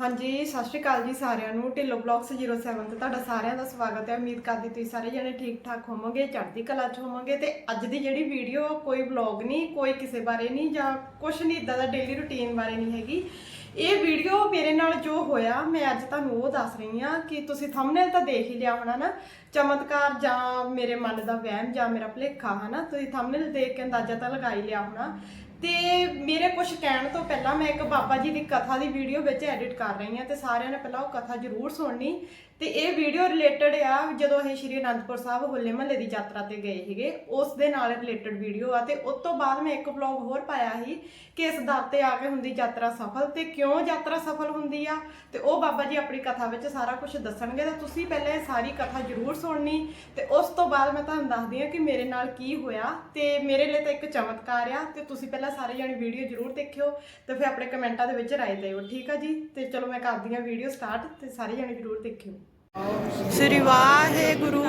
ਹਾਂਜੀ, ਸਤਿ ਸ਼੍ਰੀ ਅਕਾਲ ਜੀ ਸਾਰਿਆਂ ਨੂੰ। ਢਿੱਲੋ ਬਲੌਗਸ 07 ਤੇ ਤੁਹਾਡਾ ਸਾਰਿਆਂ ਦਾ ਸਵਾਗਤ ਹੈ। ਉਮੀਦ ਕਰਦੀ ਤੁਸੀਂ ਸਾਰੇ ਜਣੇ ਠੀਕ ਠਾਕ ਹੋਵੋਗੇ, ਚੜ੍ਹਦੀ ਕਲਾ 'ਚ ਹੋਵੋਗੇ ਤੇ ਅੱਜ ਦੀ ਜਿਹੜੀ ਵੀਡੀਓ ਕੋਈ ਵਲੌਗ ਨਹੀਂ, ਕੋਈ ਕਿਸੇ ਬਾਰੇ ਨਹੀਂ ਜਾਂ ਕੁਝ ਨਹੀਂ, ਇਦਾਂ ਦਾ ਡੇਲੀ ਰੁਟੀਨ ਬਾਰੇ ਨਹੀਂ ਹੈਗੀ। ਇਹ ਵੀਡੀਓ ਮੇਰੇ ਨਾਲ ਜੋ ਹੋਇਆ, ਮੈਂ ਅੱਜ ਤੁਹਾਨੂੰ ਉਹ ਦੱਸ ਰਹੀ ਹਾਂ ਕਿ ਤੁਸੀਂ ਥੰਬਨੇਲ ਤਾਂ ਦੇਖ ਹੀ ਲਿਆ ਹੋਣਾ ਨਾ। ਚਮਤਕਾਰ ਜਾਂ ਮੇਰੇ ਮਨ ਦਾ ਵਹਿਮ ਜਾਂ ਮੇਰਾ ਭੁਲੇਖਾ, ਹਨਾ? ਤੁਸੀਂ ਥੰਬਨੇਲ ਦੇਖ ਕੇ ਅੰਦਾਜ਼ਾ ਤਾਂ ਲਗਾ ਹੀ ਲਿਆ ਹੋਣਾ। ਤੇ ਮੇਰੇ ਕੁਝ ਕਹਿਣ ਤੋਂ ਪਹਿਲਾਂ ਮੈਂ ਇੱਕ ਬਾਬਾ ਜੀ ਦੀ ਕਥਾ ਦੀ ਵੀਡੀਓ ਵਿੱਚ ਐਡਿਟ ਕਰ ਰਹੀ ਹਾਂ ਤੇ ਸਾਰਿਆਂ ਨੇ ਪਹਿਲਾਂ ਉਹ ਕਥਾ ਜ਼ਰੂਰ ਸੁਣਨੀ। ਤੇ ਇਹ ਵੀਡੀਓ ਰਿਲੇਟਡ ਆ, ਜਦੋਂ ਅਸੀਂ ਸ਼੍ਰੀ ਅਨੰਦਪੁਰ ਸਾਹਿਬ ਹੋਲੇ ਮਹੱਲੇ ਦੀ ਯਾਤਰਾ ਤੇ ਗਏ ਸੀਗੇ, ਉਸ ਦੇ ਨਾਲ ਰਿਲੇਟਡ ਵੀਡੀਓ ਆ ਤੇ ਉਸ ਤੋਂ ਬਾਅਦ ਮੈਂ ਇੱਕ ਵਲੌਗ ਹੋਰ ਪਾਇਆ ਸੀ ਕਿ ਇਸ ਦਰ ਤੇ ਆ ਕੇ ਹੁੰਦੀ ਯਾਤਰਾ ਸਫਲ ਤੇ ਕਿਉਂ ਯਾਤਰਾ ਸਫਲ ਹੁੰਦੀ ਆ? ਤੇ ਉਹ ਬਾਬਾ ਜੀ ਆਪਣੀ ਕਥਾ ਵਿੱਚ ਸਾਰਾ ਕੁਝ ਦੱਸਣਗੇ, ਤਾਂ ਤੁਸੀਂ ਪਹਿਲਾਂ ਇਹ ਸਾਰੀ ਕਥਾ ਜ਼ਰੂਰ ਸੁਣਨੀ। ਤੇ ਉਸ ਤੋਂ ਬਾਅਦ ਮੈਂ ਤੁਹਾਨੂੰ ਦੱਸਦੀ ਹਾਂ ਕਿ ਮੇਰੇ ਨਾਲ ਕੀ ਹੋਇਆ ਤੇ ਮੇਰੇ ਲਈ ਤਾਂ ਇੱਕ ਚਮਤਕਾਰ ਆ, ਤੇ ਤੁਸੀਂ ਪਹਿਲਾਂ ਸਾਰੇ ਜਣੇ ਵੀਡੀਓ ਜ਼ਰੂਰ ਦੇਖਿਓ ਤੇ ਫਿਰ ਆਪਣੇ ਕਮੈਂਟਾਂ ਦੇ ਵਿੱਚ ਰਾਏ ਦਿਓ, ਠੀਕ ਆ ਜੀ? ਤੇ ਚਲੋ ਮੈਂ ਕਰਦੀ ਹਾਂ ਵੀਡੀਓ ਸਟਾਰਟ ਤੇ ਸਾਰੇ ਜਣੇ ਜ਼ਰੂਰ ਦੇਖਿਓ। ਸ੍ਰੀ ਵਾਹਿਗੁਰੂ।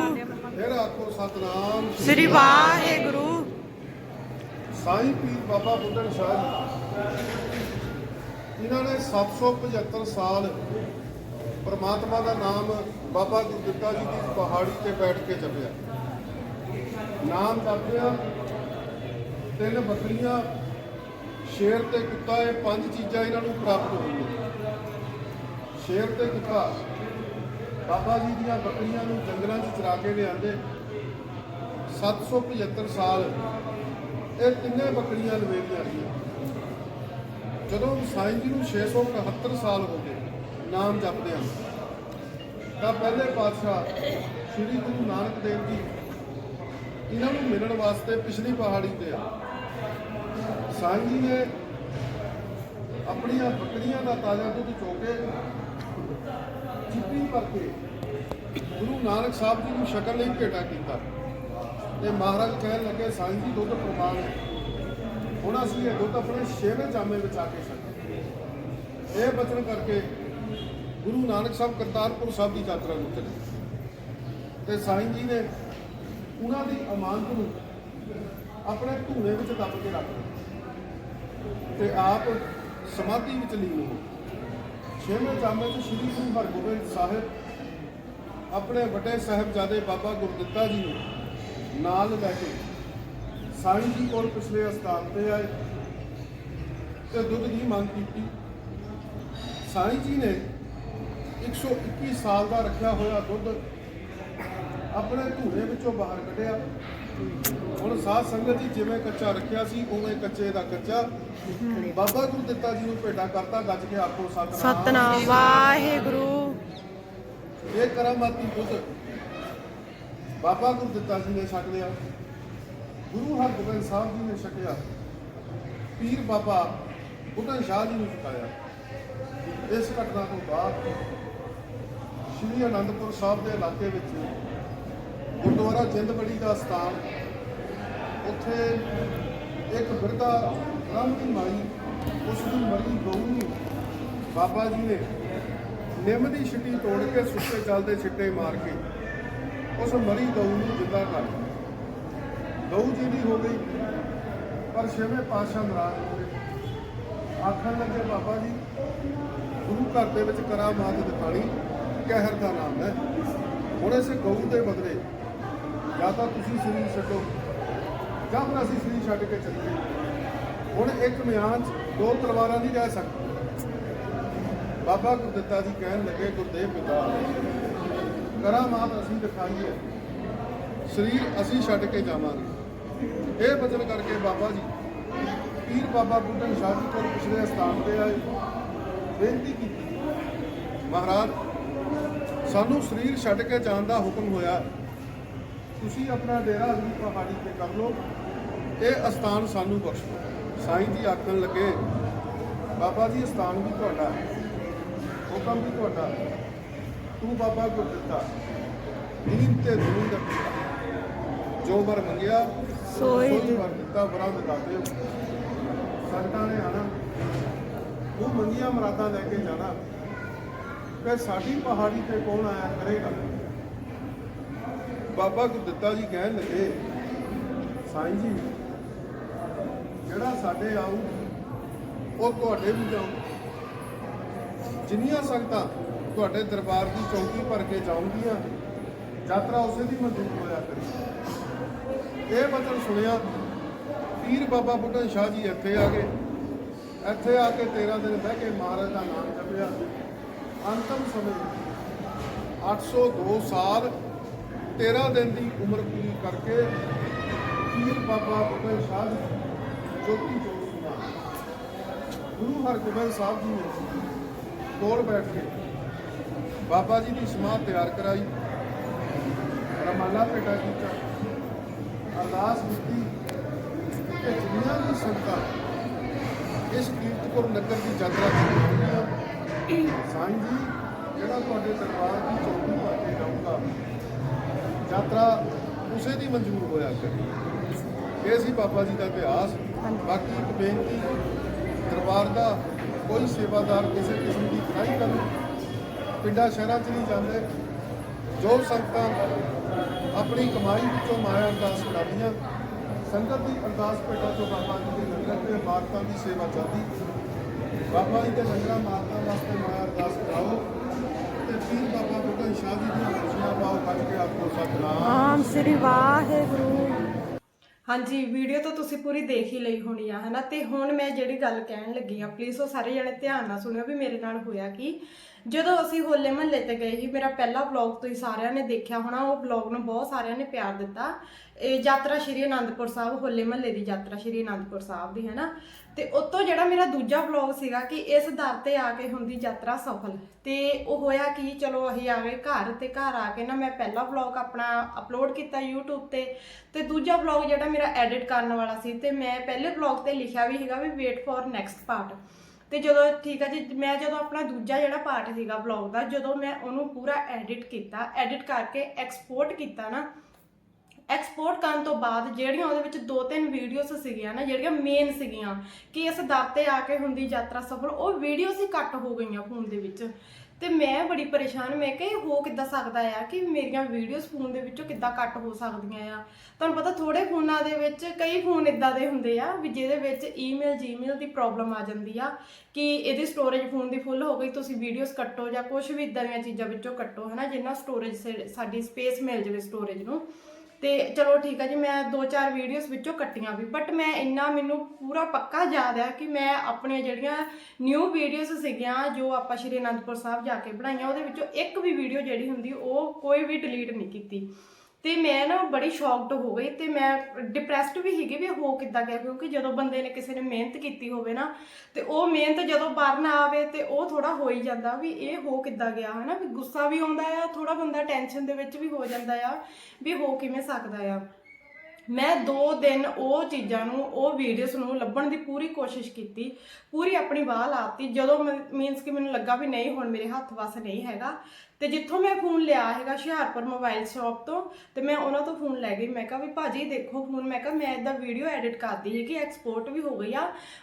ਫਿਰ ਆਖੋ ਸਤਨਾਮ। ਸ੍ਰੀ ਵਾਹਿਗੁਰੂ। ਸਾਈਂ ਪੀਰ ਬਾਬਾ ਬੁੱਢਨ ਸ਼ਾਹ ਜੀ। ਇਹਨਾਂ ਨੇ 775 ਸਾਲ ਪ੍ਰਮਾਤਮਾ ਦਾ ਨਾਮ ਬਾਬਾ ਗੁਰਦਿੱਤਾ ਜੀ ਦੀ ਪਹਾੜੀ ਤੇ ਬੈਠ ਕੇ ਜਪਿਆ। ਨਾਮ ਜਪਿਆ ਤਿੰਨ ਬੱਕਰੀਆਂ ਸ਼ੇਰ ਤੇ ਕੁੱਤਾ ਇਹ ਪੰਜ ਚੀਜ਼ਾਂ ਇਹਨਾਂ ਨੂੰ ਪ੍ਰਾਪਤ ਹੋਈਆਂ। ਸ਼ੇਰ ਤੇ ਕੁੱਤਾ ਬਾਬਾ ਜੀ ਦੀਆਂ ਬੱਕਰੀਆਂ ਨੂੰ ਜੰਗਲਾਂ 'ਚ ਚਰਾ ਕੇ ਲਿਆਂਦੇ। 775 ਸਾਲ ਇਹ ਤਿੰਨੇ ਬੱਕਰੀਆਂ ਲਵੇਲੀਆਂ ਰਹੀਆਂ ਜਦੋਂ ਸਾਈਂ ਜੀ ਨੂੰ 671 ਸਾਲ ਹੋ ਗਏ, ਨਾਮ ਜਪਦੇ ਹਨ ਤਾਂ ਪਹਿਲੇ ਪਾਤਸ਼ਾਹ ਸ੍ਰੀ ਗੁਰੂ ਨਾਨਕ ਦੇਵ ਜੀ ਇਹਨਾਂ ਨੂੰ ਮਿਲਣ ਵਾਸਤੇ ਪਿਛਲੀ ਪਹਾੜੀ ਤੇ ਆ ਸਾਈਂ ਜੀ ਨੇ ਆਪਣੀਆਂ ਬੱਕਰੀਆਂ ਦਾ ਤਾਜ਼ਾ ਦੁੱਧ ਚੋ ਕੇ ਚਿੱਪੀ ਗੁਰੂ ਨਾਨਕ ਸਾਹਿਬ ਜੀ ਨੂੰ ਸ਼ਕਲ ਲਈ ਭੇਟਾ ਕੀਤਾ। ਤੇ ਮਹਾਰਾਜ ਕਹਿਣ ਲੱਗੇ, ਸਾਈਂ ਜੀ, ਦੁੱਧ ਪ੍ਰਵਾਨ ਹੁਣ ਅਸੀਂ ਇਹ ਦੁੱਧ ਆਪਣੇ ਛੇਵੇਂ ਜਾਮੇ ਵਿੱਚ ਆ ਕੇ ਸਕਦੇ ਇਹ ਬਚਨ ਕਰਕੇ ਗੁਰੂ ਨਾਨਕ ਸਾਹਿਬ ਕਰਤਾਰਪੁਰ ਸਾਹਿਬ ਦੀ ਯਾਤਰਾ ਨੂੰ ਚਲੇ। ਤੇ ਸਾਈਂ ਜੀ ਨੇ ਉਹਨਾਂ ਦੀ ਅਮਾਨਤ ਨੂੰ ਆਪਣੇ ਧੂਣੇ ਵਿੱਚ ਦੱਬ ਕੇ ਰੱਖ ਤੇ ਆਪ ਸਮਾਧੀ ਵਿੱਚ ਲੀਨ ਹੋ ਛੇਵੇਂ ਜਾਮੇ 'ਚ ਸ੍ਰੀ ਗੁਰੂ ਹਰਗੋਬਿੰਦ ਸਾਹਿਬ ਆਪਣੇ ਵੱਡੇ ਸਾਹਿਬਜ਼ਾਦੇ ਬਾਬਾ ਗੁਰਦਿੱਤਾ ਜੀ ਨੂੰ ਨਾਲ ਲੈ ਕੇ ਸਾਈਂ ਜੀ ਕੋਲ ਪਿਛਲੇ ਅਸਥਾਨ ਤੇ ਆਏ ਤੇ ਦੁੱਧ ਦੀ ਮੰਗ ਕੀਤੀ। ਸਾਈਂ ਜੀ ਨੇ 121 ਸਾਲ ਦਾ ਰੱਖਿਆ ਹੋਇਆ ਦੁੱਧ ਆਪਣੇ ਧੂਰੇ ਵਿੱਚੋਂ ਬਾਹਰ ਕੱਢਿਆ। ਹੁਣ ਸਾਧ ਸੰਗਤ ਜੀ ਜਿਵੇਂ ਕੱਚਾ ਰੱਖਿਆ ਸੀ ਉਵੇਂ ਕੱਚੇ ਦਾ ਕੱਚਾ। ਬਾਬਾ ਗੁਰਦਿੱਤਾ ਜੀ ਨੂੰ ਭੇਟਾ ਕਰਤਾ ਗੱਜ ਕੇ ਆਖੋ ਸਤਨਾਮ। ਸਤਨਾਮ। ਵਾਹਿਗੁਰੂ। ਇਹ ਕਰਾਮਾਤੀ ਦੁੱਧ ਬਾਬਾ ਗੁਰਦਿੱਤਾ ਜੀ ਨੇ ਛਕ ਲਿਆ। ਗੁਰੂ ਹਰਗੋਬਿੰਦ ਸਾਹਿਬ ਜੀ ਨੇ ਛਕਿਆ। ਪੀਰ ਬਾਬਾ ਬੁੱਢਨ ਸ਼ਾਹ ਜੀ ਨੂੰ ਛਕਾਇਆ। ਇਸ ਘਟਨਾ ਤੋਂ ਬਾਅਦ ਸ਼੍ਰੀ ਅਨੰਦਪੁਰ ਸਾਹਿਬ ਦੇ ਇਲਾਕੇ ਵਿੱਚ ਗੁਰਦੁਆਰਾ ਜਿੰਦਬੜੀ ਦਾ ਸਥਾਨ। ਉੱਥੇ ਇੱਕ ਬਿਰਧਾ ਰਾਮ ਦੀ ਮਾਈ ਉਸ ਦੀ ਮਰੀ ਗਊ ਨੂੰ, ਬਾਬਾ ਜੀ ਨੇ ਨਿੰਮ ਦੀ ਛਿੱਟੀ ਤੋੜ ਕੇ ਸੁੱਕੇ ਜਲ ਦੇ ਛਿੱਟੇ ਮਾਰ ਕੇ ਉਸ ਮਰੀ ਗਊ ਨੂੰ ਜਿੰਦਾ ਕਰ ਦਿੱਤਾ। ਗਊ ਦੀ ਹੋ ਗਈ, ਪਰ ਛੇਵੇਂ ਪਾਤਸ਼ਾਹ ਨਾਰਾਜ਼ ਹੋ ਗਏ। ਆਖਣ ਲੱਗੇ, ਬਾਬਾ ਜੀ, ਗੁਰੂ ਘਰ ਦੇ ਵਿੱਚ ਕਰਾਮਾਤ ਦਿਖਾਣੀ ਕਹਿਰ ਦਾ ਨਾਮ ਹੈ। ਹੁਣ ਇਸ ਗਊ ਦੇ ਬਦਲੇ ਜਾਂ ਤਾਂ ਤੁਸੀਂ ਸਰੀਰ ਛੱਡੋ, ਜਾਂ ਫਿਰ ਅਸੀਂ ਸਰੀਰ ਛੱਡ ਕੇ ਚੱਲੀਏ। ਹੁਣ ਇੱਕ ਮਿਆਨ 'ਚ ਦੋ ਤਲਵਾਰਾਂ ਨਹੀਂ ਰਹਿ ਸਕਦੀਆਂ ਬਾਬਾ ਗੁਰਦਿੱਤਾ ਜੀ ਕਹਿਣ ਲੱਗੇ, ਗੁਰਦੇਵ ਪਿਤਾ ਕਰਾਮਾਤ ਅਸੀਂ ਦਿਖਾਈਏ। ਸਰੀਰ ਅਸੀਂ ਛੱਡ ਕੇ ਜਾਵਾਂਗੇ। ਇਹ ਬਚਨ ਕਰਕੇ ਬਾਬਾ ਜੀ, ਪੀਰ ਬਾਬਾ ਬੁੱਢਨ ਸ਼ਾਹ ਜੀ ਕੋਲ ਪਿਛਲੇ ਸਥਾਨ ਤੇ ਆਏ। ਬੇਨਤੀ ਕੀਤੀ। ਮਹਾਰਾਜ, ਸਾਨੂੰ ਸਰੀਰ ਛੱਡ ਕੇ ਜਾਣ ਦਾ ਹੁਕਮ ਹੋਇਆ ਤੁਸੀਂ ਆਪਣਾ ਡੇਰਾ ਅਗਲੀ ਪਹਾੜੀ ਤੇ ਕਰ ਲਓ ਇਹ ਅਸਥਾਨ ਸਾਨੂੰ ਬਖਸ਼ੋ। ਸਾਈਂ ਜੀ ਆਖਣ ਲੱਗੇ ਬਾਬਾ ਜੀ ਅਸਥਾਨ ਵੀ ਤੁਹਾਡਾ ਹੈ ਹੁਕਮ ਵੀ ਤੁਹਾਡਾ ਤੂੰ ਬਾਬਾ ਗੁਰਦਿੱਤਾ ਦੀਨ ਤੇ ਦੁਨੀਆ ਦਾ ਜੋ ਵਰ ਮੰਗਿਆ ਸੋਈ ਵਰ ਦਿੱਤਾ ਵਰਾਂ ਦਿਖਾਤੇ ਸੰਤਾਂ ਨੇ ਆਣਾ ਉਹ ਮੰਗੀਆਂ ਮਰਾਦਾਂ ਲੈ ਕੇ ਜਾਣਾ ਕਿ ਸਾਡੀ ਪਹਾੜੀ ਤੇ ਕੌਣ ਆਇਆ ਕਰੇਗਾ? ਬਾਬਾ ਗੁਰਦਿੱਤਾ ਜੀ ਕਹਿਣ ਲੱਗੇ, ਸਾਈਂ ਜੀ, ਜਿਹੜਾ ਸਾਡੇ ਆਊ, ਉਹ ਤੁਹਾਡੇ ਵੀ ਜਾਊ। ਜਿੰਨੀਆਂ ਸੰਗਤਾਂ ਤੁਹਾਡੇ ਦਰਬਾਰ ਦੀ ਚੌਕੀ ਭਰ ਕੇ ਜਾਣਗੀਆਂ ਯਾਤਰਾ ਉਸੇ ਦੀ ਮਨਜ਼ੂਰ ਹੋਇਆ ਕਰੇ। ਇਹ ਬਚਨ ਸੁਣਿਆ, ਪੀਰ ਬਾਬਾ ਬੁੱਢਨ ਸ਼ਾਹ ਜੀ ਇੱਥੇ ਆ ਗਏ। ਇੱਥੇ ਆ ਕੇ 13 ਦਿਨ ਬਹਿ ਕੇ ਮਹਾਰਾਜ ਦਾ ਨਾਮ ਜਪਿਆ। ਅੰਤਮ ਸਮੇਂ 802 ਸਾਲ 13 ਦਿਨ ਦੀ ਉਮਰ ਪੂਰੀ ਕਰਕੇ ਪੀਰ ਬਾਬਾ ਬੁੱਢਨ ਸ਼ਾਹ ਜੀ ਜੋਤੀ ਜੋਤ ਸੁਣਾ ਗੁਰੂ ਹਰਗੋਬਿੰਦ ਸਾਹਿਬ ਜੀ ਨੇ ਕੋਲ ਬੈਠ ਕੇ ਬਾਬਾ ਜੀ ਦੀ ਸਮਾਧ ਤਿਆਰ ਕਰਾਈ। ਰਮਾਲਾ ਭੇਟਾ ਕੀਤਾ ਅਰਦਾਸ ਕੀਤੀ ਕਿ ਦੁਨੀਆ ਦੀ ਸੰਗਤਾਂ ਇਸ ਕੀਰਤਪੁਰ ਨਗਰ ਦੀ ਯਾਤਰਾ ਕਰਨੀਆਂ ਸਾਈਂ ਜੀ, ਜਿਹੜਾ ਤੁਹਾਡੇ ਦਰਬਾਰ ਦੀ ਚੌਕੀ ਪਾ ਕੇ ਜਾਊਗਾ ਯਾਤਰਾ ਉਸੇ ਦੀ ਮਨਜ਼ੂਰ ਹੋਇਆ ਕਰੇ। ਇਹ ਸੀ ਬਾਬਾ ਜੀ ਦਾ ਇਤਿਹਾਸ। ਬਾਕੀ ਇੱਕ ਬੇਨਤੀ ਦਰਬਾਰ ਦਾ ਕੋਈ ਸੇਵਾਦਾਰ ਕਿਸੇ ਕਿਸਮ ਦੀ ਖਰਾਈ ਕਰਨ ਪਿੰਡਾਂ ਸ਼ਹਿਰਾਂ 'ਚ ਨਹੀਂ ਜਾਂਦੇ। ਜੋ ਸੰਗਤਾਂ ਆਪਣੀ ਕਮਾਈ ਵਿੱਚੋਂ ਮਾਇਆ ਅਰਦਾਸ ਕਰਾਉਂਦੀਆਂ। ਸੰਗਤ ਦੀ ਅਰਦਾਸ ਭੇਟਾ ਤੋਂ ਬਾਬਾ ਜੀ ਦੇ ਲੰਗਰ ਤੇ ਮਾਰਤਾਂ ਦੀ ਸੇਵਾ ਚੱਲਦੀ। ਬਾਬਾ ਜੀ ਦੇ ਲੰਗਰਾਂ ਮਾਰਤਾਂ ਵਾਸਤੇ ਮਾਇਆ ਅਰਦਾਸ ਕਰਾਓ। ਤੇ ਪੀਰ ਬਾਬਾ ਆਮ ਸ੍ਰੀ ਵਾਹਿਗੁਰੂ। ਹਾਂਜੀ, ਵੀਡੀਓ ਤਾਂ ਤੁਸੀਂ ਪੂਰੀ ਦੇਖ ਹੀ ਲਈ ਹੋਣੀ ਆ, ਹਨਾ? ਤੇ ਹੁਣ ਮੈਂ ਜਿਹੜੀ ਗੱਲ ਕਹਿਣ ਲੱਗੀ ਆ ਪਲੀਜ਼ ਉਹ ਸਾਰੇ ਜਣੇ ਧਿਆਨ ਨਾਲ ਸੁਣਿਓ ਵੀ ਮੇਰੇ ਨਾਲ ਹੋਇਆ ਕੀ। ਜਦੋਂ ਅਸੀਂ ਹੋਲੇ ਮਹੱਲੇ ਤੇ ਗਏ ਸੀ, ਮੇਰਾ ਪਹਿਲਾ ਵਲੌਗ ਤੁਸੀਂ ਸਾਰਿਆਂ ਨੇ ਦੇਖਿਆ ਹੋਣਾ, ਉਹ ਵਲੌਗ ਨੂੰ ਬਹੁਤ ਸਾਰਿਆਂ ਨੇ ਪਿਆਰ ਦਿੱਤਾ। ਇਹ ਯਾਤਰਾ ਸ਼੍ਰੀ ਅਨੰਦਪੁਰ ਸਾਹਿਬ, ਹੋਲੇ ਮਹੱਲੇ ਦੀ ਯਾਤਰਾ ਸ਼੍ਰੀ ਅਨੰਦਪੁਰ ਸਾਹਿਬ ਦੀ ਹੈ ਨਾ ਤੇ ਉਤੋਂ ਜਿਹੜਾ ਮੇਰਾ ਦੂਜਾ ਵਲੌਗ ਸੀਗਾ ਕਿ ਇਸ ਦਰ ਤੇ ਆ ਕੇ ਹੁੰਦੀ ਯਾਤਰਾ ਸਫਲ। ਤੇ ਉਹ ਹੋਇਆ ਕਿ, ਚਲੋ ਅਸੀਂ ਆ ਗਏ ਘਰ ਤੇ ਘਰ ਆ ਕੇ ਨਾ ਮੈਂ ਪਹਿਲਾ ਵਲੌਗ ਆਪਣਾ ਅਪਲੋਡ ਕੀਤਾ YouTube ਤੇ। ਤੇ ਦੂਜਾ ਵਲੌਗ ਜਿਹੜਾ ਮੇਰਾ ਐਡਿਟ ਕਰਨ ਵਾਲਾ ਸੀ, ਤੇ ਮੈਂ ਪਹਿਲੇ ਵਲੌਗ ਤੇ ਲਿਖਿਆ ਵੀ ਸੀਗਾ ਵੀ ਵੇਟ ਫॉर ਨੈਕਸਟ ਪਾਰਟ ਤੇ ਜਦੋਂ ਠੀਕ ਆ ਜੀ, ਮੈਂ ਜਦੋਂ ਆਪਣਾ ਦੂਜਾ ਜਿਹੜਾ ਪਾਰਟ ਸੀਗਾ ਵਲੌਗ ਦਾ, ਜਦੋਂ ਮੈਂ ਉਹਨੂੰ ਪੂਰਾ ਐਡਿਟ ਕੀਤਾ ਐਡਿਟ ਕਰਕੇ ਐਕਸਪੋਰਟ ਕੀਤਾ ਨਾ ਐਕਸਪੋਰਟ ਕਰਨ ਤੋਂ ਬਾਅਦ ਜਿਹੜੀਆਂ ਉਹਦੇ ਵਿੱਚ ਦੋ ਤਿੰਨ ਵੀਡੀਓਜ਼ ਸੀਗੀਆਂ ਨਾ, ਜਿਹੜੀਆਂ ਮੇਨ ਸੀਗੀਆਂ, ਕਿ ਇਸ ਦਰ ਤੇ ਆ ਕੇ ਹੁੰਦੀ ਯਾਤਰਾ ਸਫਲ, ਉਹ ਵੀਡੀਓਜ਼ ਹੀ ਕੱਟ ਹੋ ਗਈਆਂ ਫੋਨ ਦੇ ਵਿੱਚ। ਤੇ ਮੈਂ ਬੜੀ ਪਰੇਸ਼ਾਨ, ਮੈਂ ਕਿ ਇਹ ਹੋ ਕਿੱਦਾਂ ਸਕਦਾ ਆ ਕਿ ਮੇਰੀਆਂ ਵੀਡੀਓਜ਼ ਫੋਨ ਦੇ ਵਿੱਚੋਂ ਕਿੱਦਾਂ ਕੱਟ ਹੋ ਸਕਦੀਆਂ ਆ? ਤੁਹਾਨੂੰ ਪਤਾ ਥੋੜੇ ਫੋਨਾਂ ਦੇ ਵਿੱਚ ਕਈ ਫੋਨ ਇਦਾਂ ਦੇ ਹੁੰਦੇ ਆ ਵੀ ਜਿਹਦੇ ਵਿੱਚ ਈਮੇਲ ਜੀਮੇਲ ਦੀ ਪ੍ਰੋਬਲਮ ਆ ਜਾਂਦੀ ਆ ਕਿ ਇਹਦੀ ਸਟੋਰੇਜ ਫੋਨ ਦੀ ਫੁੱਲ ਹੋ ਗਈ, ਤੁਸੀਂ ਵੀਡੀਓਜ਼ ਕੱਟੋ ਜਾਂ ਕੁਝ ਵੀ ਇਦਾਂ ਦੀਆਂ ਚੀਜ਼ਾਂ ਵਿੱਚੋਂ ਕੱਟੋ, ਹਨਾ, ਜਿੰਨਾ ਸਟੋਰੇਜ ਸਾਡੀ ਸਪੇਸ ਮਿਲ ਜਾਵੇ ਸਟੋਰੇਜ ਨੂੰ। ਤੇ ਚਲੋ ਠੀਕ ਆ ਜੀ, ਮੈਂ ਦੋ ਚਾਰ ਵੀਡੀਓਜ਼ ਵਿੱਚੋਂ ਕੱਟੀਆਂ ਵੀ ਬਟ ਮੈਂ ਇੰਨਾ ਮੈਨੂੰ ਪੂਰਾ ਪੱਕਾ ਯਾਦ ਹੈ ਕਿ ਮੈਂ ਆਪਣੀਆਂ ਜਿਹੜੀਆਂ ਨਿਊ ਵੀਡੀਓਜ਼ ਸੀਗੀਆਂ, ਜੋ ਆਪਾਂ ਸ਼੍ਰੀ ਅਨੰਦਪੁਰ ਸਾਹਿਬ ਜਾ ਕੇ ਬਣਾਈਆਂ, ਉਹਦੇ ਵਿੱਚੋਂ ਇੱਕ ਵੀ ਵੀਡੀਓ ਜਿਹੜੀ ਹੁੰਦੀ, ਉਹ ਕੋਈ ਵੀ ਡਿਲੀਟ ਨਹੀਂ ਕੀਤੀ। ਤੇ ਮੈਂ ਨਾ ਬੜੀ ਸ਼ੌਕਡ ਹੋ ਗਈ ਤੇ ਮੈਂ ਡਿਪਰੈਸਡ ਵੀ ਸੀਗੀ ਵੀ ਹੋ ਕਿੱਦਾਂ ਗਿਆ, ਕਿਉਂਕਿ ਜਦੋਂ ਬੰਦੇ ਨੇ ਕਿਸੇ ਨੇ ਮਿਹਨਤ ਕੀਤੀ ਹੋਵੇ ਨਾ, ਤੇ ਉਹ ਮਿਹਨਤ ਜਦੋਂ ਬਾਹਰ ਨਾ ਆਵੇ ਤੇ ਉਹ ਥੋੜਾ ਹੋ ਹੀ ਜਾਂਦਾ ਵੀ ਇਹ ਹੋ ਕਿੱਦਾਂ ਗਿਆ, ਹਨਾ? ਵੀ ਗੁੱਸਾ ਵੀ ਆਉਂਦਾ ਆ ਥੋੜਾ ਬੰਦਾ ਟੈਨਸ਼ਨ ਦੇ ਵਿੱਚ ਵੀ ਹੋ ਜਾਂਦਾ ਆ ਵੀ ਹੋ ਕਿਵੇਂ ਸਕਦਾ ਆ। ਮੈਂ 2 ਦਿਨ ਉਹ ਚੀਜ਼ਾਂ ਨੂੰ, ਉਹ ਵੀਡੀਓਜ਼ ਨੂੰ ਲੱਭਣ ਦੀ ਪੂਰੀ ਕੋਸ਼ਿਸ਼ ਕੀਤੀ, ਪੂਰੀ ਆਪਣੀ ਬਾਹ ਲਾਤੀ। ਜਦੋਂ ਮੀਨਸ ਕਿ ਮੈਨੂੰ ਲੱਗਾ ਵੀ ਨਹੀਂ, ਹੁਣ ਮੇਰੇ ਹੱਥ ਵਸ ਨਹੀਂ ਹੈਗਾ ਤੇ ਜਿੱਥੋਂ ਮੈਂ ਫੋਨ ਲਿਆ ਹੈਗਾ ਹੁਸ਼ਿਆਰਪੁਰ ਮੋਬਾਈਲ ਸ਼ਾਪ ਤੋਂ, ਤੇ ਮੈਂ ਉਹਨਾਂ ਤੋਂ ਫੋਨ ਲੈ ਗਈ। ਮੈਂ ਕਿਹਾ ਵੀ ਭਾਜੀ ਦੇਖੋ ਫੋਨ, ਮੈਂ ਕਿਹਾ ਮੈਂ ਇਦਾਂ ਵੀਡੀਓ ਐਡਿਟ ਕਰਦੀ ਹੈ ਐਕਸਪੋਰਟ ਵੀ ਹੋ ਗਈ ਆ।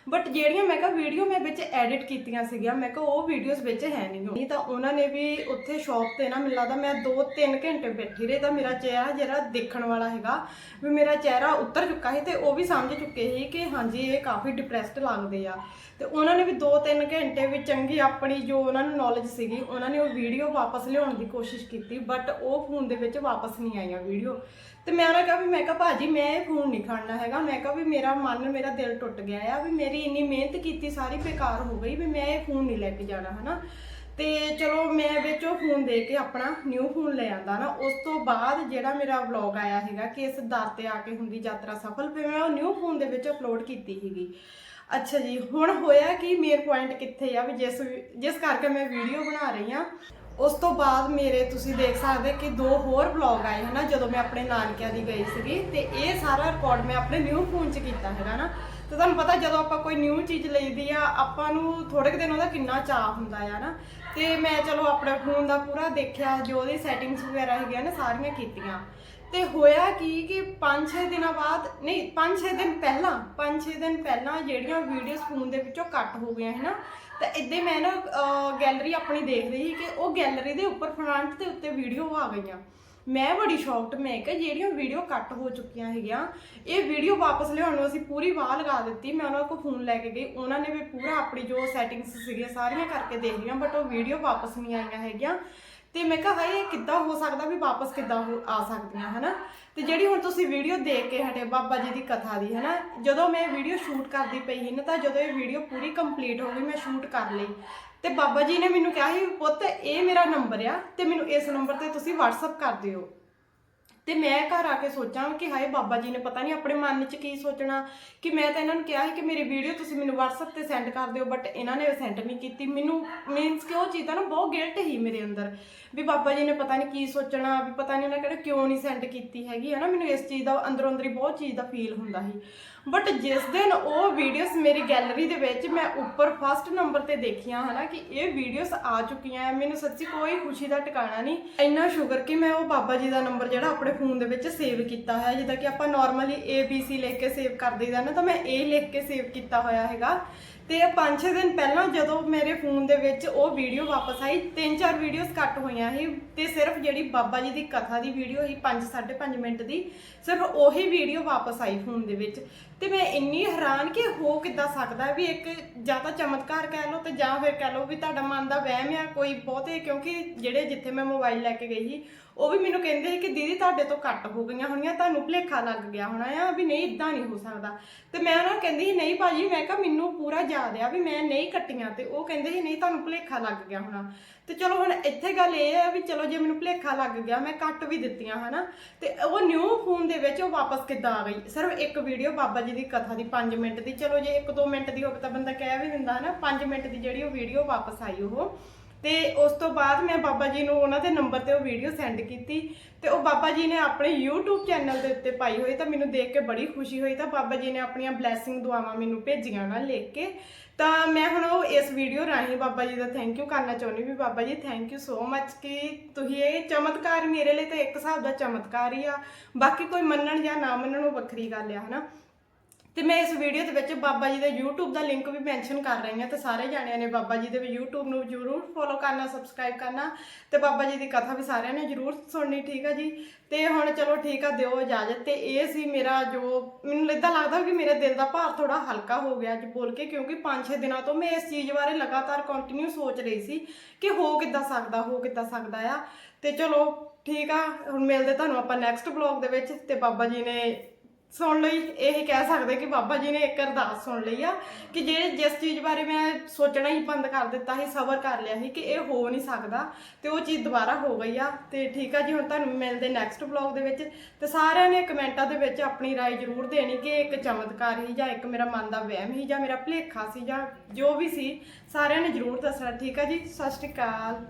ਬਟ ਜਿਹੜੀਆਂ ਮੈਂ ਕਿਹਾ ਵੀਡੀਓ ਮੈਂ ਵਿੱਚ ਐਡਿਟ ਕੀਤੀਆਂ ਸੀਗੀਆਂ, ਮੈਂ ਕਿਹਾ ਉਹ ਵੀਡੀਓਜ਼ ਵਿੱਚ ਹੈ ਨਹੀਂ ਨਹੀਂ ਤਾਂ ਉਹਨਾਂ ਨੇ ਵੀ ਉੱਥੇ ਸ਼ਾਪ ਤੇ ਨਾ, ਮੈਨੂੰ ਲੱਗਦਾ ਮੈਂ 2-3 ਘੰਟੇ ਬੈਠੀ ਰਹੀ ਤਾਂ ਮੇਰਾ ਚਿਹਰਾ ਜਿਹੜਾ ਦੇਖਣ ਵਾਲਾ ਹੈਗਾ, ਵੀ ਮੇਰਾ ਚਿਹਰਾ ਉੱਤਰ ਚੁੱਕਾ ਸੀ ਤੇ ਉਹ ਵੀ ਸਮਝ ਚੁੱਕੇ ਸੀ ਕਿ ਹਾਂਜੀ, ਇਹ ਕਾਫੀ ਡਿਪਰੈਸਡ ਲੱਗਦੇ ਆ। ਤੇ ਉਹਨਾਂ ਨੇ ਵੀ 2-3 ਘੰਟੇ ਵੀ ਚੰਗੀ ਆਪਣੀ ਜੋ ਉਹਨਾਂ ਨੂੰ ਨੌਲੇਜ ਸੀਗੀ, ਉਹਨਾਂ ਨੇ ਉਹ ਵੀਡੀਓ ਵਾਪਸ ਲਿਆਉਣ ਦੀ ਕੋਸ਼ਿਸ਼ ਕੀਤੀ ਬਟ ਉਹ ਫੋਨ ਦੇ ਵਿੱਚ ਵਾਪਸ ਨਹੀਂ ਆਈਆਂ ਵੀਡੀਓ ਤੇ ਮੈਂ ਉਹਨਾਂ ਕਿਹਾ ਵੀ, ਮੈਂ ਕਿਹਾ ਭਾਜੀ, ਮੈਂ ਇਹ ਫੋਨ ਨਹੀਂ ਖੜਨਾ ਹੈਗਾ। ਮੈਂ ਕਿਹਾ ਵੀ ਮੇਰਾ ਮਨ, ਮੇਰਾ ਦਿਲ ਟੁੱਟ ਗਿਆ ਆ ਵੀ ਮੇਰੀ ਇੰਨੀ ਮਿਹਨਤ ਕੀਤੀ, ਸਾਰੀ ਬੇਕਾਰ ਹੋ ਗਈ ਵੀ ਮੈਂ ਇਹ ਫੋਨ ਨਹੀਂ ਲੈ ਕੇ ਜਾਣਾ, ਹਨਾ? ਤੇ ਚਲੋ, ਮੈਂ ਵਿੱਚ ਉਹ ਫੋਨ ਦੇ ਕੇ ਆਪਣਾ ਨਿਊ ਫੋਨ ਲੈ ਆਂਦਾ ਨਾ। ਉਸ ਤੋਂ ਬਾਅਦ ਜਿਹੜਾ ਮੇਰਾ ਵਲੌਗ ਆਇਆ ਹੈਗਾ ਕਿ ਇਸ ਦਰ ਤੇ ਆ ਕੇ ਹੁੰਦੀ ਯਾਤਰਾ ਸਫਲ, ਫਿਰ ਮੈਂ ਉਹ ਨਿਊ ਫੋਨ ਦੇ ਵਿੱਚ ਅਪਲੋਡ ਕੀਤੀ ਸੀਗੀ। ਅੱਛਾ ਜੀ, ਹੁਣ ਹੋਇਆ ਕਿ ਮੇਨ ਪੁਆਇੰਟ ਕਿੱਥੇ ਆ ਵੀ ਜਿਸ ਜਿਸ ਕਰਕੇ ਮੈਂ ਵੀਡੀਓ ਬਣਾ ਰਹੀ ਆ ਉਸ ਤੋਂ ਬਾਅਦ ਮੇਰੇ ਤੁਸੀਂ ਦੇਖ ਸਕਦੇ ਕਿ ਦੋ ਹੋਰ ਵਲੌਗ ਆਏ ਹਨਾ, ਜਦੋਂ ਮੈਂ ਆਪਣੇ ਨਾਨਕਿਆਂ ਦੀ ਗਈ ਸੀਗੀ, ਤੇ ਇਹ ਸਾਰਾ ਰਿਕਾਰਡ ਮੈਂ ਆਪਣੇ ਨਿਊ ਫੋਨ 'ਚ ਕੀਤਾ ਹੈਗਾ ਨਾ। ਤੇ ਤੁਹਾਨੂੰ ਪਤਾ ਜਦੋਂ ਆਪਾਂ ਕੋਈ ਨਿਊ ਚੀਜ਼ ਲਈਦੀ ਆ, ਆਪਾਂ ਨੂੰ ਥੋੜੇ ਕੁ ਦਿਨ ਉਹਦਾ ਕਿੰਨਾ ਚਾਹ ਹੁੰਦਾ ਆ ਨਾ। ਤੇ ਮੈਂ ਚਲੋ ਆਪਣੇ ਫੋਨ ਦਾ ਪੂਰਾ ਦੇਖਿਆ, ਜੋ ਉਹਦੀ ਸੈਟਿੰਗਸ ਵਗੈਰਾ ਹੈਗੀਆਂ ਨਾ, ਸਾਰੀਆਂ ਕੀਤੀਆਂ। ਤੇ ਹੋਇਆ ਕੀ ਕਿ 5-6 ਦਿਨਾਂ ਬਾਅਦ, ਨਹੀਂ 5-6 ਦਿਨ ਪਹਿਲਾਂ 5-6 ਦਿਨ ਪਹਿਲਾਂ ਜਿਹੜੀਆਂ ਵੀਡੀਓਜ਼ ਫੋਨ ਦੇ ਵਿੱਚੋਂ ਕੱਟ ਹੋ ਗਈਆਂ ਹੈ ਨਾ ਤਾਂ ਇਦਾਂ ਮੈਂ ਨਾ ਗੈਲਰੀ ਆਪਣੀ ਦੇਖ ਰਹੀ ਸੀ ਕਿ ਉਹ ਗੈਲਰੀ ਦੇ ਉੱਪਰ ਫਰੰਟ ਦੇ ਉੱਤੇ ਵੀਡੀਓ ਆ ਗਈਆਂ। ਮੈਂ ਬੜੀ ਸ਼ੌਕਡ ਮੈਂ ਕਿ ਜਿਹੜੀਆਂ ਵੀਡੀਓ ਕੱਟ ਹੋ ਚੁੱਕੀਆਂ ਹੈਗੀਆਂ, ਇਹ ਵੀਡੀਓ ਵਾਪਸ ਲਿਆਉਣ ਨੂੰ ਅਸੀਂ ਪੂਰੀ ਵਾਹ ਲਗਾ ਦਿੱਤੀ। ਮੈਂ ਉਹਨਾਂ ਕੋਲ ਫੋਨ ਲੈ ਕੇ ਗਈ। ਉਹਨਾਂ ਨੇ ਵੀ ਪੂਰਾ ਆਪਣੀ ਜੋ ਸੈਟਿੰਗਸ ਸੀਗੀਆਂ, ਸਾਰੀਆਂ ਕਰਕੇ ਦੇਖ ਲਈਆਂ ਬਟ ਉਹ ਵੀਡੀਓ ਵਾਪਸ ਨਹੀਂ ਆਈਆਂ ਹੈਗੀਆਂ। ਤੇ ਮੈਂ ਕਿਹਾ, ਹਾਏ, ਇਹ ਕਿੱਦਾਂ ਹੋ ਸਕਦਾ ਵੀ ਵਾਪਸ ਕਿੱਦਾਂ ਹੋ- ਆ ਸਕਦੀਆਂ, ਹਨਾ? ਤੇ ਜਿਹੜੀ ਹੁਣ ਤੁਸੀਂ ਵੀਡੀਓ ਦੇਖ ਕੇ ਹਟੇ ਬਾਬਾ ਜੀ ਦੀ ਕਥਾ ਦੀ, ਹਨਾ? ਜਦੋਂ ਮੈਂ ਵੀਡੀਓ ਸ਼ੂਟ ਕਰਦੀ ਪਈ ਸੀ ਨਾ, ਤਾਂ ਜਦੋਂ ਇਹ ਵੀਡੀਓ ਪੂਰੀ ਕੰਪਲੀਟ ਹੋ ਗਈ, ਮੈਂ ਸ਼ੂਟ ਕਰ ਲਈ। ਤੇ ਬਾਬਾ ਜੀ ਨੇ ਮੈਨੂੰ ਕਿਹਾ ਸੀ, ਪੁੱਤ, ਇਹ ਮੇਰਾ ਨੰਬਰ ਆ, ਤੇ ਮੈਨੂੰ ਇਸ ਨੰਬਰ ਤੇ ਤੁਸੀਂ WhatsApp ਕਰ ਦਿਓ। ਤੇ ਮੈਂ ਘਰ ਆ ਕੇ ਸੋਚਾਂ ਕਿ ਹਾਏ, ਬਾਬਾ ਜੀ ਨੇ ਪਤਾ ਨਹੀਂ ਆਪਣੇ ਮਨ 'ਚ ਕੀ ਸੋਚਣਾ, ਕਿ ਮੈਂ ਤਾਂ ਇਹਨਾਂ ਨੂੰ ਕਿਹਾ ਸੀ ਕਿ ਮੇਰੀ ਵੀਡੀਓ ਤੁਸੀਂ ਮੈਨੂੰ WhatsApp ਤੇ ਸੈਂਡ ਕਰ ਦਿਓ ਬਟ ਇਹਨਾਂ ਨੇ ਸੈਂਡ ਨਹੀਂ ਕੀਤੀ। ਮੈਨੂੰ ਮੀਨਸ ਕਿ ਉਹ ਚੀਜ਼ ਦਾ ਨਾ ਬਹੁਤ ਗਿਲਟ ਹੀ ਮੇਰੇ ਅੰਦਰ। ਵੀ ਬਾਬਾ ਜੀ ਨੇ ਪਤਾ ਨਹੀਂ ਕੀ ਸੋਚਣਾ, ਵੀ ਪਤਾ ਨਹੀਂ ਉਹਨਾਂ ਕਿਹੜਾ ਕਿਉਂ ਨਹੀਂ ਸੈਂਡ ਕੀਤੀ ਹੈਗੀ ਹੈ ਨਾ ਮੈਨੂੰ ਇਸ ਚੀਜ਼ ਦਾ, ਅੰਦਰੋਂ ਅੰਦਰੀ ਬਹੁਤ ਚੀਜ਼ ਦਾ ਫੀਲ ਹੁੰਦਾ ਸੀ। ਬਟ ਜਿਸ ਦਿਨ ਉਹ ਵੀਡੀਓਜ਼ ਮੇਰੀ ਗੈਲਰੀ ਦੇ ਵਿੱਚ ਮੈਂ ਉੱਪਰ ਫਸਟ ਨੰਬਰ ਤੇ ਦੇਖੀਆਂ, ਹਨਾ, ਕਿ ਇਹ ਵੀਡੀਓਜ਼ ਆ ਚੁੱਕੀਆਂ ਮੈਨੂੰ ਸੱਚੀ ਕੋਈ ਖੁਸ਼ੀ ਦਾ ਟਿਕਾਣਾ ਨਹੀਂ ਇੰਨਾ ਸ਼ੁਕਰ ਕਿ ਮੈਂ ਉਹ ਬਾਬਾ ਜੀ ਦਾ ਨੰਬਰ ਜਿਹੜਾ ਆਪਣੇ ਫੋਨ ਦੇ ਵਿੱਚ ਸੇਵ ਕੀਤਾ ਹੈ ਜਿੱਦਾਂ ਕਿ ਆਪਾਂ ਨਾਰਮਲੀ ABC ਲਿਖ ਕੇ ਸੇਵ ਕਰ ਦਈਦਾ ਨਾ ਤਾਂ ਮੈਂ ਇਹ ਲਿਖ ਕੇ ਸੇਵ ਕੀਤਾ ਹੋਇਆ ਹੈਗਾ। ਤੇ 5-6 ਦਿਨ ਪਹਿਲਾਂ ਜਦੋਂ ਮੇਰੇ ਫੋਨ ਦੇ ਵਿੱਚ ਉਹ ਵੀਡੀਓ ਵਾਪਸ ਆਈ, ਤਿੰਨ ਚਾਰ ਵੀਡੀਓਜ਼ ਕੱਟ ਹੋਈਆਂ ਸੀ ਤੇ ਸਿਰਫ ਜਿਹੜੀ ਬਾਬਾ ਜੀ ਦੀ ਕਥਾ ਦੀ ਵੀਡੀਓ ਸੀ 5-5.5 ਮਿੰਟ ਦੀ, ਸਿਰਫ ਉਹੀ ਵੀਡੀਓ ਵਾਪਸ ਆਈ ਫੋਨ ਦੇ ਵਿੱਚ। ਤੇ ਮੈਂ ਇੰਨੀ ਹੈਰਾਨ ਕਿ ਹੋ ਕਿੱਦਾਂ ਸਕਦਾ ਵੀ ਇੱਕ ਜਾਂ ਤਾਂ ਚਮਤਕਾਰ ਕਹਿ ਲਓ ਤੇ ਜਾਂ ਫਿਰ ਕਹਿ ਲਓ ਵੀ ਤੁਹਾਡਾ ਮਨ ਦਾ ਵਹਿਮ ਆ ਕੋਈ ਬਹੁਤੇ, ਕਿਉਂਕਿ ਜਿਹੜੇ ਜਿੱਥੇ ਮੈਂ ਮੋਬਾਈਲ ਲੈ ਕੇ ਗਈ ਸੀ, ਉਹ ਵੀ ਮੈਨੂੰ ਕਹਿੰਦੇ ਸੀ ਕਿ ਦੀਦੀ ਤੁਹਾਡੇ ਤੋਂ ਘੱਟ ਹੋ ਗਈਆਂ ਹੋਣੀਆਂ, ਤੁਹਾਨੂੰ ਭੁਲੇਖਾ ਲੱਗ ਗਿਆ ਹੋਣਾ ਆ ਵੀ ਨਹੀਂ, ਇਦਾਂ ਨਹੀਂ ਹੋ ਸਕਦਾ। ਤੇ ਮੈਂ ਉਹਨਾਂ ਨੂੰ ਕਹਿੰਦੀ ਸੀ, ਨਹੀਂ ਭਾਜੀ, ਮੈਂ ਕਿਹਾ ਮੈਨੂੰ ਪੂਰਾ ਯਾਦ ਆ ਵੀ ਮੈਂ ਨਹੀਂ ਕੱਟੀਆਂ ਤੇ ਉਹ ਕਹਿੰਦੇ ਸੀ, ਨਹੀਂ ਤੁਹਾਨੂੰ ਭੁਲੇਖਾ ਲੱਗ ਗਿਆ ਹੋਣਾ। ਤੇ ਚਲੋ ਹੁਣ ਇੱਥੇ ਗੱਲ ਇਹ ਹੈ ਵੀ ਚਲੋ ਜੇ ਮੈਨੂੰ ਭੁਲੇਖਾ ਲੱਗ ਗਿਆ, ਮੈਂ ਕੱਟ ਵੀ ਦਿੱਤੀਆਂ, ਹਨਾ। ਤੇ ਉਹ ਨਿਊ ਫੋਨ ਦੇ ਵਿੱਚ ਉਹ ਵਾਪਸ ਕਿੱਦਾਂ ਆ ਗਈ? ਸਿਰਫ ਇੱਕ ਵੀਡੀਓ ਬਾਬਾ ਜੀ ਦੀ ਕਥਾ ਦੀ 5 ਮਿੰਟ ਦੀ। ਚਲੋ ਜੇ 1-2 ਮਿੰਟ ਦੀ ਹੋਵੇ ਤਾਂ ਬੰਦਾ ਕਹਿ ਵੀ ਦਿੰਦਾ ਹਨਾ 5 ਮਿੰਟ ਦੀ ਜਿਹੜੀ ਉਹ ਵੀਡੀਓ ਵਾਪਸ ਆਈ ਉਹ। ਤੇ ਉਸ ਤੋਂ ਬਾਅਦ ਮੈਂ ਬਾਬਾ ਜੀ ਨੂੰ ਉਹਨਾਂ ਦੇ ਨੰਬਰ ਤੇ ਉਹ ਵੀਡੀਓ ਸੈਂਡ ਕੀਤੀ ਤੇ ਉਹ ਬਾਬਾ ਜੀ ਨੇ ਆਪਣੇ YouTube ਚੈਨਲ ਦੇ ਉੱਤੇ ਪਾਈ ਹੋਈ ਤਾਂ ਮੈਨੂੰ ਦੇਖ ਕੇ ਬੜੀ ਖੁਸ਼ੀ ਹੋਈ ਤਾਂ ਬਾਬਾ ਜੀ ਨੇ ਆਪਣੀਆਂ ਬਲੇਸਿੰਗ ਦੁਆਵਾਂ ਮੈਨੂੰ ਭੇਜੀਆਂ ਨਾ ਲਿਖ ਕੇ। ਤਾਂ ਮੈਂ ਹੁਣ ਉਹ ਇਸ ਵੀਡੀਓ ਰਾਹੀਂ ਬਾਬਾ ਜੀ ਦਾ ਥੈਂਕ ਯੂ ਕਰਨਾ ਚਾਹੁੰਦੀ ਵੀ Baba ji thank you so ਮੱਚ ਕਿ ਤੁਸੀਂ ਇਹ ਚਮਤਕਾਰ ਮੇਰੇ ਲਈ ਤਾਂ ਇੱਕ ਹਿਸਾਬ ਦਾ ਚਮਤਕਾਰ ਹੀ ਆ। ਬਾਕੀ ਕੋਈ ਮੰਨਣ ਜਾਂ ਨਾ ਮੰਨਣ ਉਹ ਵੱਖਰੀ ਗੱਲ ਆ ਹਨਾ। ਤੇ ਮੈਂ ਇਸ ਵੀਡੀਓ ਦੇ ਵਿੱਚ ਬਾਬਾ ਜੀ ਦੇ YouTube ਦਾ ਲਿੰਕ ਵੀ ਮੈਂਸ਼ਨ ਕਰ ਰਹੀ ਹਾਂ ਤੇ ਸਾਰੇ ਜਾਣਿਆਂ ਨੇ ਬਾਬਾ ਜੀ ਦੇ ਵੀ YouTube ਨੂੰ ਜਰੂਰ ਫੋਲੋ ਕਰਨਾ ਸਬਸਕ੍ਰਾਈਬ ਕਰਨਾ ਤੇ ਬਾਬਾ ਜੀ ਦੀ ਕਥਾ ਵੀ ਸਾਰਿਆਂ ਨੇ ਜਰੂਰ ਸੁਣਨੀ, ਠੀਕ ਆ ਜੀ? ਤੇ ਹੁਣ ਚਲੋ ਠੀਕ ਆ, ਦਿਓ ਇਜਾਜ਼ਤ ਤੇ ਇਹ ਸੀ ਮੇਰਾ ਜੋ ਮੈਨੂੰ ਇਦਾਂ ਲੱਗਦਾ ਕਿ ਮੇਰੇ ਦਿਲ ਦਾ ਭਾਰ ਥੋੜਾ ਹਲਕਾ ਹੋ ਗਿਆ ਅੱਜ ਬੋਲ ਕੇ, ਕਿਉਂਕਿ 5-6 ਦਿਨਾਂ ਤੋਂ ਮੈਂ ਇਸ ਚੀਜ਼ ਬਾਰੇ ਲਗਾਤਾਰ ਕੰਟੀਨਿਊ ਸੋਚ ਰਹੀ ਸੀ ਕਿ ਹੋ ਕਿੱਦਾਂ ਸਕਦਾ, ਹੋ ਕਿੱਦਾਂ ਸਕਦਾ ਆ। ਤੇ ਚਲੋ ਠੀਕ ਆ, ਹੁਣ ਮਿਲਦੇ ਤੁਹਾਨੂੰ ਆਪਾਂ ਨੈਕਸਟ ਬਲੌਗ ਦੇ ਵਿੱਚ ਤੇ ਬਾਬਾ ਜੀ ਨੇ ਸੁਣ ਲਈ ਇਹੀ ਕਹਿ ਸਕਦੇ ਕਿ ਬਾਬਾ ਜੀ ਨੇ ਇੱਕ ਅਰਦਾਸ ਸੁਣ ਲਈ ਆ ਕਿ ਜਿਹੜੇ ਜਿਸ ਚੀਜ਼ ਬਾਰੇ ਮੈਂ ਸੋਚਣਾ ਹੀ ਬੰਦ ਕਰ ਦਿੱਤਾ ਸੀ ਸਬਰ ਕਰ ਲਿਆ ਸੀ ਕਿ ਇਹ ਹੋ ਨਹੀਂ ਸਕਦਾ ਤੇ ਉਹ ਚੀਜ਼ ਦੁਬਾਰਾ ਹੋ ਗਈ ਆ ਤੇ ਠੀਕ ਆ ਜੀ ਹੁਣ ਤੁਹਾਨੂੰ ਮਿਲਦੇ ਨੈਕਸਟ ਵਲੌਗ ਦੇ ਵਿੱਚ ਤੇ ਸਾਰਿਆਂ ਨੇ ਕਮੈਂਟਾਂ ਦੇ ਵਿੱਚ ਆਪਣੀ رائے ਜ਼ਰੂਰ ਦੇਣੀ ਕਿ ਇੱਕ ਚਮਤਕਾਰ ਹੀ ਜਾਂ ਇੱਕ ਮੇਰਾ ਮਨ ਦਾ ਵਹਿਮ ਹੀ ਜਾਂ ਮੇਰਾ ਭੁਲੇਖਾ ਸੀ ਜਾਂ ਜੋ ਵੀ ਸੀ ਸਾਰਿਆਂ ਨੇ ਜ਼ਰੂਰ ਦੱਸਣਾ ਠੀਕ ਆ ਜੀ ਸਤਿ ਸ਼੍ਰੀ ਅਕਾਲ